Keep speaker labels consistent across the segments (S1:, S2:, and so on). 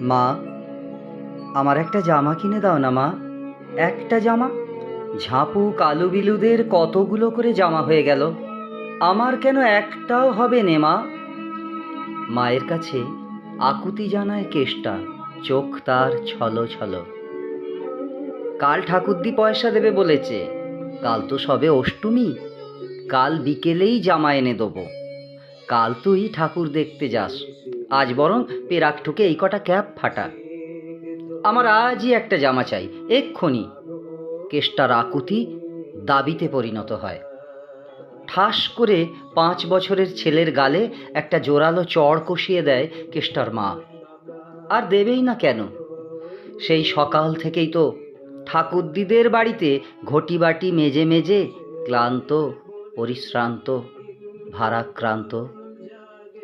S1: মা, আমার একটা জামা কিনে দাও না মা। একটা জামা? ঝাঁপু কালু বিলুদের কতগুলো করে জামা হয়ে গেল। আমার কেন একটাও হবে নে মা? মায়ের কাছে আকুতি জানায় কেষ্টা, চোখ তার ছলো ছলো। কাল ঠাকুরদি পয়সা দেবে বলেছে, কাল তো সবে অষ্টমী, কাল বিকেলেই জামা এনে দেবো। কাল তুই ঠাকুর দেখতে যাস। আজ বরং পেরাক ঠুকে এই কটা ক্যাপ ফাটা। আমার আজই একটা জামা চাই, এক্ষুনি। কেষ্টার আকুতি দাবিতে পরিণত হয়। ঠাস করে পাঁচ বছরের ছেলের গালে একটা জোরালো চড় কষিয়ে দেয় কেষ্টার মা। আর দেবেই না কেন? সেই সকাল থেকেই তো ঠাকুরদিদের বাড়িতে ঘটি বাটি মেজে মেজে ক্লান্ত, পরিশ্রান্ত, ভারাক্রান্ত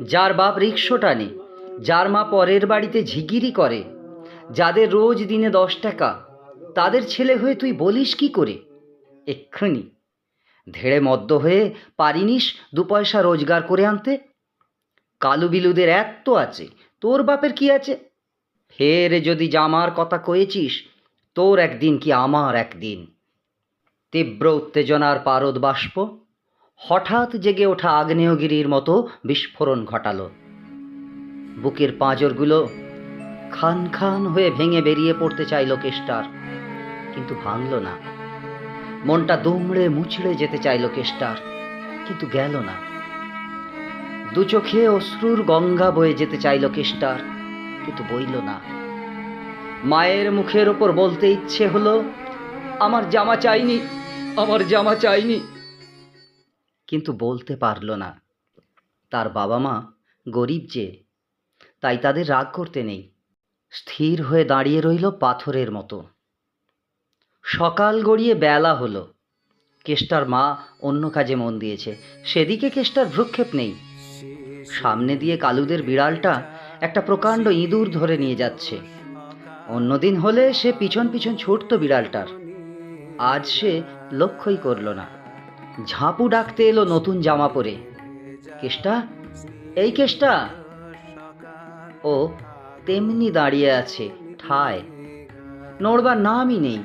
S1: যার বাপ রিক্সো টানে, যার মা পরের বাড়িতে ঝিগিরি করে, যাদের রোজ দিনে দশ টাকা, তাদের ছেলে হয়ে তুই বলিস কি করে? এক্ষুনি। ধেড়ে মদ্য হয়ে পারিনিস দু পয়সা রোজগার করে আনতে। কালু বিলুদের এত আছে, তোর বাপের কি আছে? ফের যদি জামার কথা কয়েছিস, তোর একদিন কি আমার একদিন? তীব্র উত্তেজনার পারদ বাষ্প। হঠাৎ জেগে ওঠা আগ্নেয়গিরির মতো বিস্ফোরণ ঘটালো। বুকের পাঁজরগুলো খান খান হয়ে ভেঙে বেরিয়ে পড়তে চাইল কেষ্টার, কিন্তু ভাঙল না। মনটা দুমড়ে মুচড়ে যেতে চাইল কেষ্টার, কিন্তু গেল না। দু চোখে অশ্রুর গঙ্গা বয়ে যেতে চাইল কেষ্টার, কিন্তু বইল না। মায়ের মুখের ওপর বলতে ইচ্ছে হলো, আমার জামা চাইনি, আমার জামা চাইনি। কিন্তু বলতে পারল না। তার বাবা মা গরিব যে, তাই তাদের রাগ করতে নেই। স্থির হয়ে দাঁড়িয়ে রইল পাথরের মতো। সকাল গড়িয়ে বেলা হলো। কেষ্টার মা অন্য কাজে মন দিয়েছে। সেদিকে কেষ্টার ভ্রুক্ষেপ নেই। সামনে দিয়ে কালুদের বিড়ালটা একটা প্রকাণ্ড ইঁদুর ধরে নিয়ে যাচ্ছে। অন্যদিন হলে সে পিছন পিছন ছুটত বিড়ালটার। আজ সে লক্ষ্যই করল না। ঝাঁপু ডাকতে এলো নতুন জামা পরে। কেষ্টা এই কেষ্টা ও, তেমনি দাঁড়িয়ে আছে, ঠায়। নড়বার নামই নেই।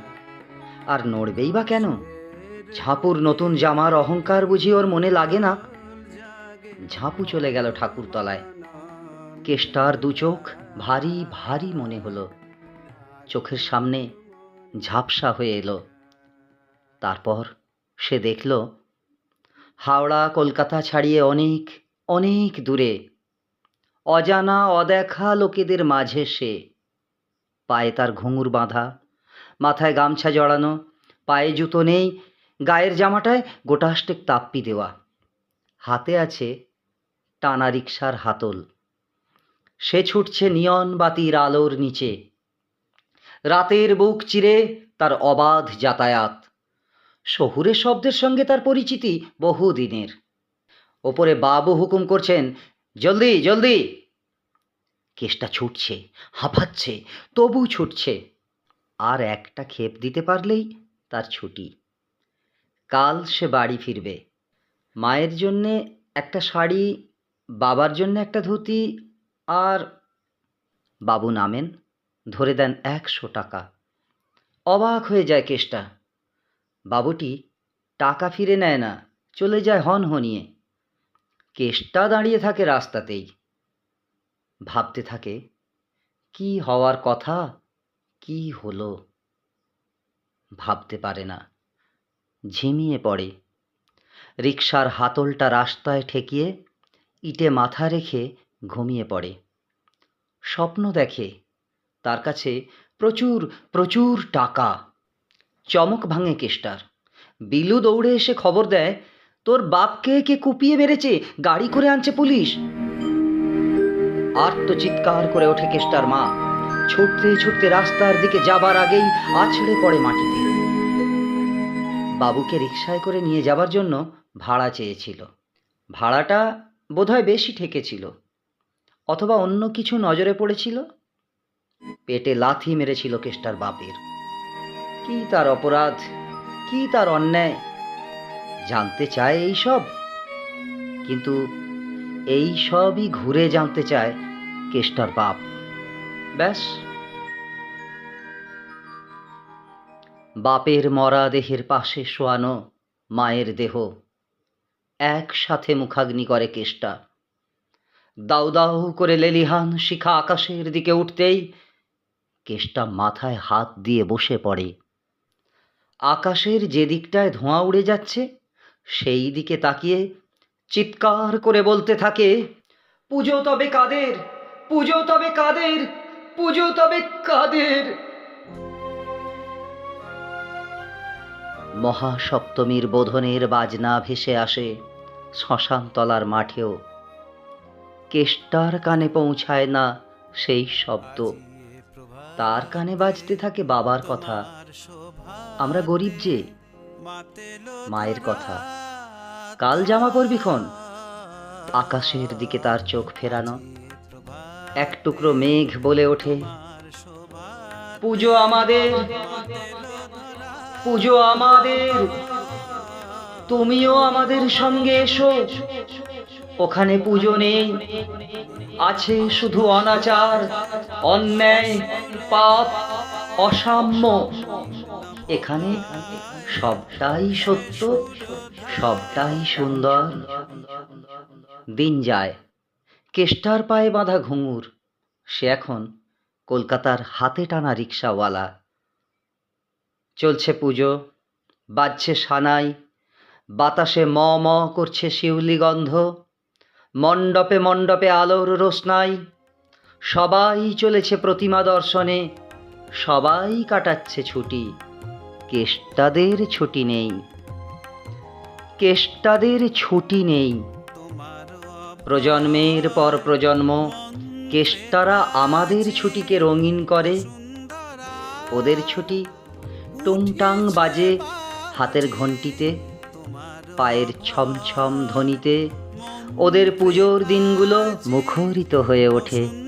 S1: আর নড়বেই বা কেন? ঝাঁপুর নতুন জামার অহংকার বুঝি ওর মনে লাগে না? ঝাঁপু চলে গেল ঠাকুরতলায় কেষ্টার দু চোখ ভারী ভারী মনে হলো। চোখের সামনে ঝাপসা হয়ে এলো। তারপর সে দেখল, হাওড়া, কলকাতা ছাড়িয়ে অনেক অনেক দূরে। অজানা, অদেখা লোকেদের মাঝে সে। পায়ে তার ঘুঙুর বাঁধা, মাথায় গামছা জড়ানো, পায়ে জুতো নেই, গায়ের জামাটায় গোটাষ্টেক তাপ্পি দেওয়া। হাতে আছে টানা রিক্সার হাতল। সে ছুটছে নিয়ন বাতির আলোর নিচে। রাতের বুক চিরে তার অবাধ যাতায়াত। শহুরের শব্দের সঙ্গে তার পরিচিতি বহুদিনের। ওপরে বাবু হুকুম করছেন, জলদি জলদি। কেসটা ছুটছে, হাঁপাচ্ছে, তবু ছুটছে। আর একটা ক্ষেপ দিতে পারলেই তার ছুটি। কাল সে বাড়ি ফিরবে। মায়ের জন্যে একটা শাড়ি, বাবার জন্য একটা ধুতি আর বাবু নামেন, ধরে দেন একশো টাকা। অবাক হয়ে যায় কেসটা। বাবুটি টাকা ফিরে নেয় না, চলে যায় হন হনিয়ে কেষ্টা দাঁড়িয়ে থাকে রাস্তাতেই। ভাবতে থাকে, কি হওয়ার কথা, কি হলো? ভাবতে পারে না, ঝিমিয়ে পড়ে। রিক্সার হাতলটা রাস্তায় ঠেকিয়ে ইটে মাথা রেখে ঘুমিয়ে পড়ে। স্বপ্ন দেখে, তার কাছে প্রচুর প্রচুর টাকা। চমক ভাঙে কেষ্টার। বিলু দৌড়ে এসে খবর দেয়, তোর বাপকে কে কুপিয়ে মেরেছে? গাড়ি করে আনছে পুলিশ। আর্ত চিৎকার করে ওঠে কেষ্টার মা। ছুটতে ছুটতে রাস্তার দিকে যাবার আগেই আছড়ে পড়ে মাটিতে। বাবুকে রিক্সায় করে নিয়ে যাবার জন্য ভাড়া চেয়েছিল। ভাড়াটা বোধহয় বেশি ঠেকেছিল। অথবা অন্য কিছু নজরে পড়েছিল? পেটে লাথি মেরেছিল কেষ্টার বাপের। কি তার অপরাধ? কি তার অন্যায়? জানতে চায় এই সব? কিন্তু এই সবই ঘুরে জানতে চায় কেষ্টার বাপ। ব্যাস। বাপের মরা দেহের পাশে শোয়ানো মায়ের দেহ। একসাথে মুখাগ্নি করে কেষ্টা। দাউ দাউ করে লেলিহান শিখা আকাশের দিকে উঠতেই কেষ্টা মাথায় হাত দিয়ে বসে পড়ে। আকাশের যে দিকটায় ধোঁয়া উড়ে যাচ্ছে, সেই দিকে তাকিয়ে চিৎকার করে বলতে থাকে, পুজো তবে কাদের? পুজো তবে কাদের? পুজো তবে কাদের? মহাসপ্তমীর বোধনের বাজনা ভেসে আসে শ্মশানতলার মাঠেও। কেষ্টার কানে পৌঁছায় না সেই শব্দ। তার কানে বাজতে থাকে বাবার কথা। আমরা গরিব যে, মায়ের কথা। কাল জামা পরবি খন আকাশের দিকে তার চোখ ফেরানো। এক টুকরো মেঘ বলে ওঠে। পুজো আমাদের পুজো আমাদের। তুমিও আমাদের সঙ্গে এসো। ওখানে পুজো নেই। আছে শুধু অনাচার, অন্যায়, পাপ, অসাম্য। এখানে সবটাই সত্য, সবটাই সুন্দর। দিন যায়, কেষ্টার পায়ে বাঁধা ঘুঙুর, সে এখন কলকাতার হাতে টানা রিক্সাওয়ালা। চলছে পুজো, বাজছে সানাই, বাতাসে ম ম করছে শিউলি গন্ধ, মণ্ডপে মণ্ডপে আলোর রোশনাই। সবাই চলেছে প্রতিমা দর্শনে, সবাই কাটাচ্ছে ছুটি। কেষ্টাদের ছুটি নেই। কেষ্টাদের ছুটি নেই। প্রজন্মের পর প্রজন্ম, কেষ্টারা আমাদের ছুটিকে রঙিন করে। ওদের ছুটি টুংটাং বাজে হাতের ঘন্টিতে পায়ের ছমছম ধ্বনিতে। ওদের পুজোর দিনগুলো মুখরিত হয়ে ওঠে।